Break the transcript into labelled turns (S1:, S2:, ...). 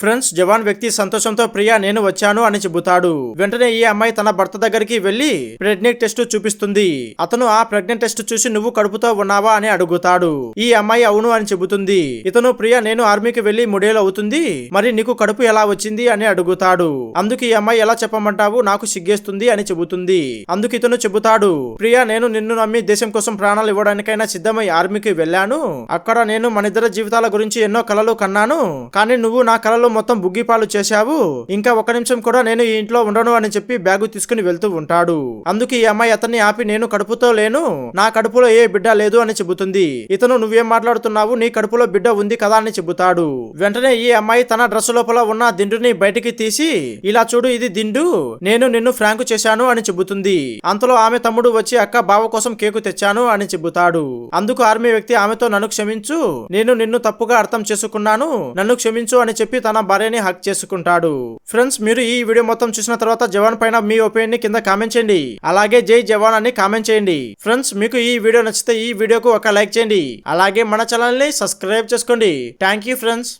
S1: Friends జవాన్ వ్యక్తి సంతోషంతో ప్రియా నేను వచ్చాను అని చెబుతాడు. వెంటనే ఈ అమ్మాయి తన భర్త దగ్గరికి వెళ్ళి ప్రెగ్నెంట్ టెస్ట్ చూపిస్తుంది. అతను ఆ ప్రెగ్నెంట్ టెస్ట్ చూసి నువ్వు కడుపుతో ఉన్నావా? అని అడుగుతాడు. ఈ అమ్మాయి అవును అని చెబుతుంది. ఇతను ప్రియా నేను ఆర్మీకి వెళ్ళి మూడేళ్ళు అవుతుంది. మరి నీకు కడుపు ఎలా వచ్చింది? అని అడుగుతాడు. అందుకు ఈ అమ్మాయి ఎలా చెప్పమంటావు? నాకు సిగ్గేస్తుంది అని చెబుతుంది. అందుకు ఇతను చెబుతాడు. ప్రియా నేను నిన్ను నమ్మి దేశం కోసం ప్రాణాలు ఇవ్వడానికైనా సిద్ధమై ఆర్మీకి వెళ్ళాను. అక్కడ నేను మన మనిద్దరి జీవితాల గురించి ఎన్నో కలలు కన్నాను. కానీ నువ్వు నా కలలో మొత్తం బుగ్గిపాలు చేశావు. ఇంకా ఒక నిమిషం కూడా నేను ఈ ఇంట్లో ఉండను అని చెప్పి బ్యాగు తీసుకుని వెళ్తూ ఉంటాడు. అందుకు ఈ అమ్మాయి అతన్ని ఆపి నేను కడుపుతో లేను. నా కడుపులో ఏ బిడ్డ లేదు అని చెబుతుంది. ఇతను నువ్వేం మాట్లాడుతున్నావు? నీ కడుపులో బిడ్డ ఉంది కదా అని చెబుతాడు. వెంటనే ఈ అమ్మాయి తన డ్రెస్ లోపల ఉన్న దిండుని బయటికి తీసి ఇలా చూడు ఇది దిండు. నేను నిన్ను ఫ్రాంకు చేశాను అని చెబుతుంది. అంతలో ఆమె తమ్ముడు వచ్చి అక్క బావ కోసం కేకు తెచ్చాను అని చెబుతాడు. అందుకు ఆర్మీ వ్యక్తి ఆమెతో నన్ను క్షమించు. నేను నిన్ను తప్పుగా అర్థం చేసుకున్నాను. నన్ను క్షమించు అని చెప్పి తన భార్యని హక్ చేసుకుంటాడు. ఫ్రెండ్స్ మీరు ఈ వీడియో మొత్తం చూసిన తర్వాత జవాన్ పైన మీ ఒపీనియన్ని కింద కామెంట్ చేయండి. అలాగే జై జవాన్ అని కామెంట్ చేయండి. ఫ్రెండ్స్ మీకు ఈ వీడియో నచ్చితే ఈ వీడియోకు ఒక లైక్ చేయండి. అలాగే మన ఛానల్ని సబ్స్క్రైబ్ చేసుకోండి. Thank you friends.